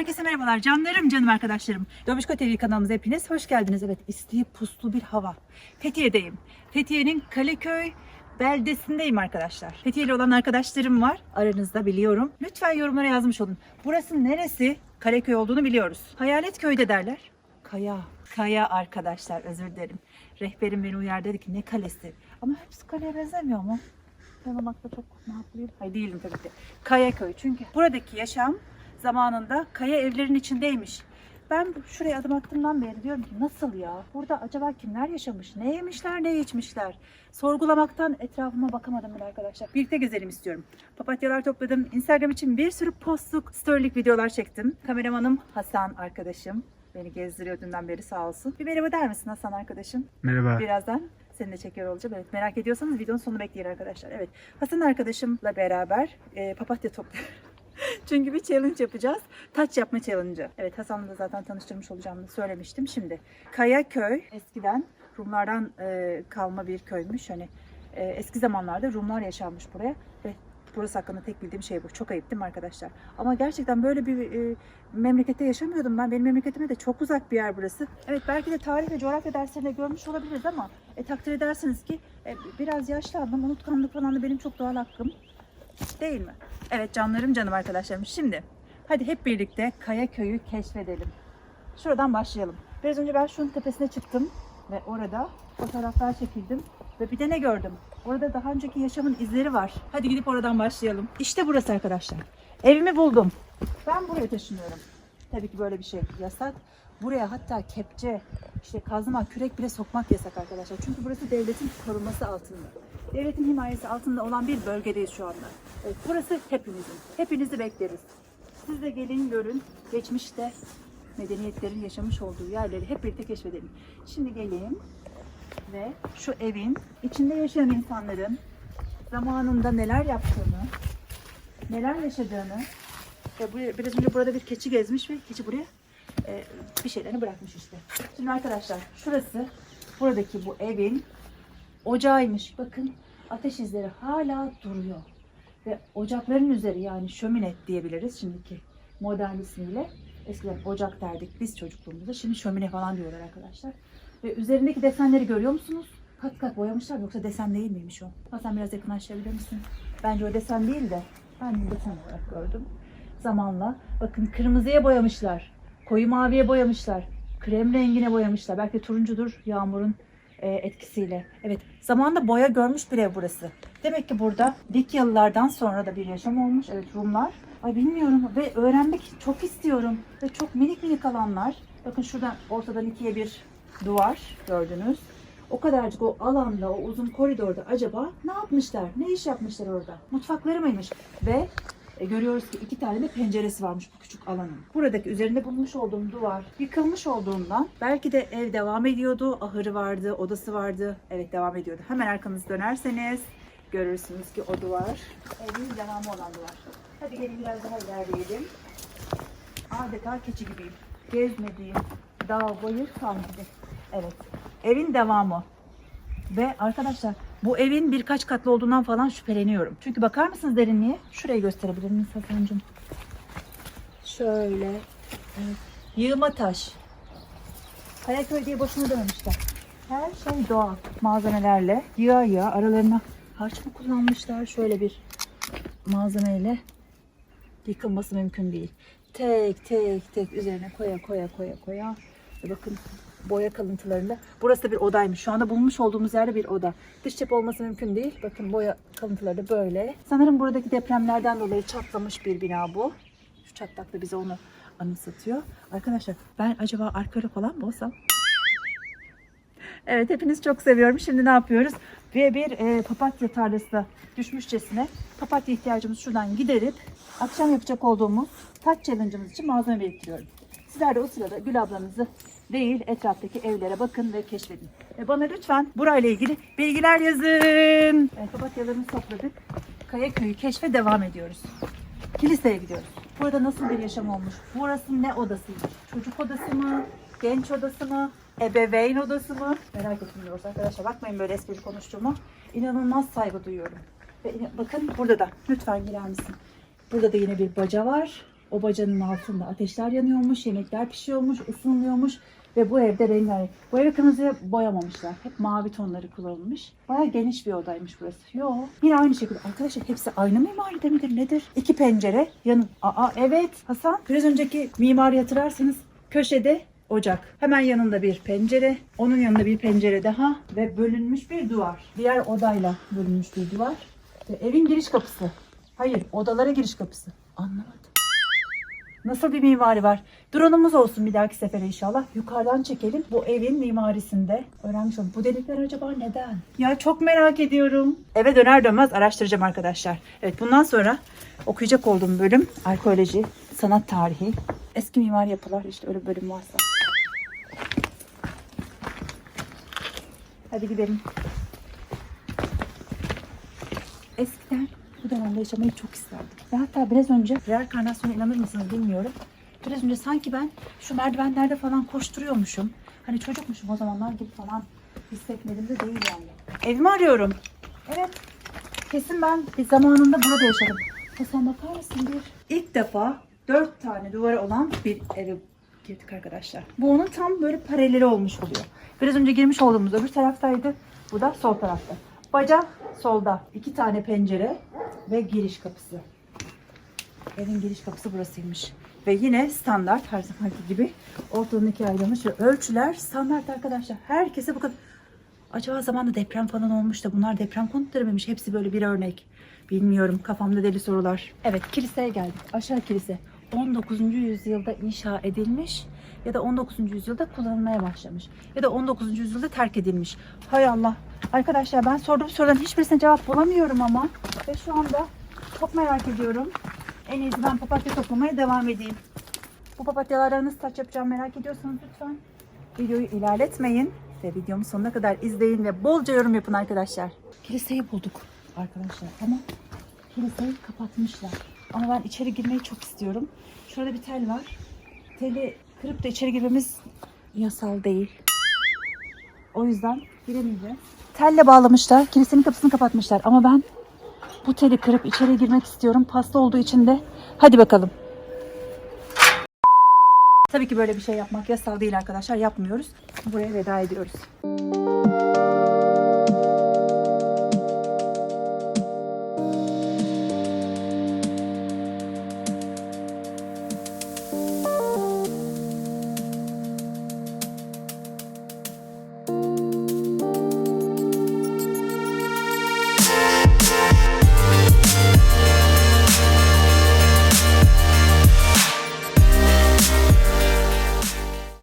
Herkese merhabalar canlarım canım arkadaşlarım. Dobişko TV kanalımıza hepiniz hoş geldiniz. Evet istiği puslu bir hava. Fethiye'deyim. Fethiye'nin Kaleköy beldesindeyim arkadaşlar. Fethiye'li olan arkadaşlarım var aranızda biliyorum. Lütfen yorumlara yazmış olun. Burası neresi? Kaleköy olduğunu biliyoruz. Hayalet köyde derler. Kaya. Kaya arkadaşlar özür dilerim. Rehberim beni uyardı dedi ki ne kalesi? Ama hepsi kaleye benzemiyor mu? Ben olmakta çok ne? Hayır değilim tabii ki. Kaya köy. Çünkü buradaki yaşam zamanında kaya evlerin içindeymiş. Ben şuraya adım attığımdan beri diyorum ki nasıl ya? Burada acaba kimler yaşamış? Ne yemişler, ne içmişler? Sorgulamaktan etrafıma bakamadım bile arkadaşlar. Birlikte gezelim istiyorum. Papatyalar topladım. Instagram için bir sürü postluk, storylik videolar çektim. Kameramanım Hasan arkadaşım. Beni gezdiriyor dünden beri sağ olsun. Bir merhaba der misin Hasan arkadaşım? Merhaba. Birazdan seninle çekiyor olacağım. Evet merak ediyorsanız videonun sonunu bekleyin arkadaşlar. Evet Hasan arkadaşımla beraber e, papatya topluyoruz. Çünkü bir challenge yapacağız. Taç yapma challenge'ı. Evet Hasan'la da zaten tanıştırmış olacağımı söylemiştim. Şimdi Kaya Köy eskiden Rumlardan e, kalma bir köymüş. Hani e, eski zamanlarda Rumlar yaşanmış buraya ve burası hakkında tek bildiğim şey bu. Çok ayıp değil mi arkadaşlar? Ama gerçekten böyle bir e, memlekette yaşamıyordum ben. Benim memleketime de çok uzak bir yer burası. Evet belki de tarih ve coğrafya derslerinde görmüş olabiliriz ama e, takdir edersiniz ki e, biraz yaşlandım. Unutkanlık falan da benim çok doğal hakkım. Değil mi? Evet canlarım canım arkadaşlarım. Şimdi hadi hep birlikte Kaya Köyü keşfedelim. Şuradan başlayalım. Biraz önce ben şunun tepesine çıktım ve orada fotoğraflar çekildim. Ve bir de ne gördüm? Orada daha önceki yaşamın izleri var. Hadi gidip oradan başlayalım. İşte burası arkadaşlar. Evimi buldum. Ben buraya taşınıyorum. Tabii ki böyle bir şey yasak. Buraya hatta kepçe, işte kazma, kürek bile sokmak yasak arkadaşlar. Çünkü burası devletin koruması altında. Devletin himayesi altında olan bir bölgedeyiz şu anda. Burası hepimizin. Hepinizi bekleriz. Siz de gelin görün. Geçmişte medeniyetlerin yaşamış olduğu yerleri hep birlikte keşfedelim. Şimdi geleyim ve şu evin içinde yaşayan insanların zamanında neler yaptığını, neler yaşadığını ve biraz önce burada bir keçi gezmiş ve keçi buraya e, bir şeylerini bırakmış işte. Şimdi arkadaşlar şurası buradaki bu evin ocağıymış. Bakın ateş izleri hala duruyor. Ve ocakların üzeri yani şöminet diyebiliriz şimdiki modern ismiyle. Eskiden ocak derdik biz çocukluğumuzda. Şimdi şömine falan diyorlar arkadaşlar. Ve üzerindeki desenleri görüyor musunuz? Kat kat boyamışlar yoksa desen değil miymiş o? Hasan biraz yakınlaştırabilir misin? Bence o desen değil de ben de desen olarak gördüm. Zamanla bakın kırmızıya boyamışlar. Koyu maviye boyamışlar. Krem rengine boyamışlar. Belki turuncudur yağmurun etkisiyle. Evet zamanında boya görmüş bir ev burası. Demek ki burada Likyalılardan sonra da bir yaşam olmuş. Evet Rumlar. Ay bilmiyorum ve öğrenmek çok istiyorum. Ve çok minik minik alanlar. Bakın şuradan ortadan ikiye bir duvar gördünüz. O kadarcık o alanda, o uzun koridorda acaba ne yapmışlar? Ne iş yapmışlar orada? Mutfakları mıymış? Ve e, görüyoruz ki iki tane de penceresi varmış bu küçük alanın. Buradaki üzerinde bulmuş olduğum duvar yıkılmış olduğundan belki de ev devam ediyordu. Ahırı vardı, odası vardı. Evet devam ediyordu. Hemen arkanızı dönerseniz görürsünüz ki o duvar evin devamı olan duvar. Hadi gelin biraz daha ilerleyelim. Adeta keçi gibiyim. Gezmediğim dağ bayır kalmadı. Evet. Evin devamı. Ve arkadaşlar bu evin birkaç katlı olduğundan falan şüpheleniyorum. Çünkü bakar mısınız derinliğe? Şurayı gösterebilir miyiz Hasan'cığım? Şöyle. Evet. Yığma taş. Kayaköy diye boşuna dememişler. Her şey doğal malzemelerle yığa yığa aralarına harç mı kullanmışlar? Şöyle bir malzemeyle yıkılması mümkün değil. Tek tek tek üzerine koya koya koya koya. Bakın boya kalıntılarında. Burası da bir odaymış. Şu anda bulmuş olduğumuz yerde bir oda. Dış cephe olması mümkün değil. Bakın boya kalıntıları böyle. Sanırım buradaki depremlerden dolayı çatlamış bir bina bu. Şu çatlak da bize onu anımsatıyor. Arkadaşlar ben acaba arkada falan mı olsam? Evet hepinizi çok seviyorum. Şimdi ne yapıyoruz? Ve bir e, papatya tarlasına düşmüşçesine papatya ihtiyacımız şuradan giderip akşam yapacak olduğumuz taç challenge'ımız için malzeme biriktiriyorum. Sizler de o sırada Gül ablanızı değil etraftaki evlere bakın ve keşfedin. Ve bana lütfen burayla ilgili bilgiler yazın. Evet, papatyalarımızı topladık. Kaya köyü keşfe devam ediyoruz. Kiliseye gidiyoruz. Burada nasıl bir yaşam olmuş? Burası ne odasıymış? Çocuk odası mı? Genç odası mı? Ebeveyn odası mı? Merak etmiyoruz arkadaşlar. Bakmayın böyle espri konuştuğuma. İnanılmaz saygı duyuyorum. Ve bakın burada da. Lütfen girer misin? Burada da yine bir baca var. O bacanın altında ateşler yanıyormuş, yemekler pişiyormuş, ısınılıyormuş ve bu evde rengarenk. Bu evi kırmızıya boyamamışlar. Hep mavi tonları kullanılmış. Baya geniş bir odaymış burası. Yo. Yine aynı şekilde. Arkadaşlar hepsi aynı mimaride midir nedir? İki pencere. Yanı. Aa evet Hasan. Biraz önceki mimari hatırlarsanız köşede ocak. Hemen yanında bir pencere. Onun yanında bir pencere daha. Ve bölünmüş bir duvar. Diğer odayla bölünmüş bir duvar. Ve evin giriş kapısı. Hayır odalara giriş kapısı. Anlamadım. Nasıl bir mimari var? Drone'umuz olsun bir dahaki sefere inşallah. Yukarıdan çekelim. Bu evin mimarisinde öğrenmiş olalım. Bu delikler acaba neden? Ya çok merak ediyorum. Eve döner dönmez araştıracağım arkadaşlar. Evet bundan sonra okuyacak olduğum bölüm arkeoloji, sanat tarihi, eski mimari yapılar işte öyle bölüm varsa. Hadi gidelim. Eskiden bu dönemde yaşamayı çok isterdim. Ve hatta biraz önce reenkarnasyona inanır mısınız bilmiyorum. Biraz önce sanki ben şu merdivenlerde falan koşturuyormuşum. Hani çocukmuşum o zamanlar gibi falan hissetmedim de değil yani. Evimi arıyorum. Evet. Kesin ben bir zamanında burada yaşadım. Ya sen bakar mısın bir? İlk defa dört tane duvarı olan bir eve girdik arkadaşlar. Bu onun tam böyle paraleli olmuş oluyor. Biraz önce girmiş olduğumuz öbür taraftaydı. Bu da sol tarafta. Baca solda. iki tane pencere ve giriş kapısı. Evin giriş kapısı burasıymış. Ve yine standart her zamanki gibi ortadan ikiye ayrılmış ölçüler standart arkadaşlar. Herkese bu kadar. Acaba zamanında deprem falan olmuş da bunlar deprem konutları mıymış? Hepsi böyle bir örnek. Bilmiyorum. Kafamda deli sorular. Evet kiliseye geldik. Aşağı kilise. 19. yüzyılda inşa edilmiş ya da 19. yüzyılda kullanılmaya başlamış. Ya da 19. yüzyılda terk edilmiş. Hay Allah. Arkadaşlar ben sorduğum soruların hiçbirisine cevap bulamıyorum ama. Ve şu anda çok merak ediyorum. En iyisi ben papatya toplamaya devam edeyim. Bu papatyalardan nasıl taç yapacağım merak ediyorsanız lütfen videoyu ilerletmeyin ve videomu sonuna kadar izleyin ve bolca yorum yapın arkadaşlar. Kiliseyi bulduk arkadaşlar ama kiliseyi kapatmışlar. Ama ben içeri girmeyi çok istiyorum. Şurada bir tel var. Teli kırıp da içeri girmemiz yasal değil. O yüzden giremeyeceğiz. Telle bağlamışlar. Kilisenin kapısını kapatmışlar. Ama ben bu teli kırıp içeri girmek istiyorum. Pasta olduğu için de hadi bakalım. Tabii ki böyle bir şey yapmak yasal değil arkadaşlar. Yapmıyoruz. Buraya veda ediyoruz.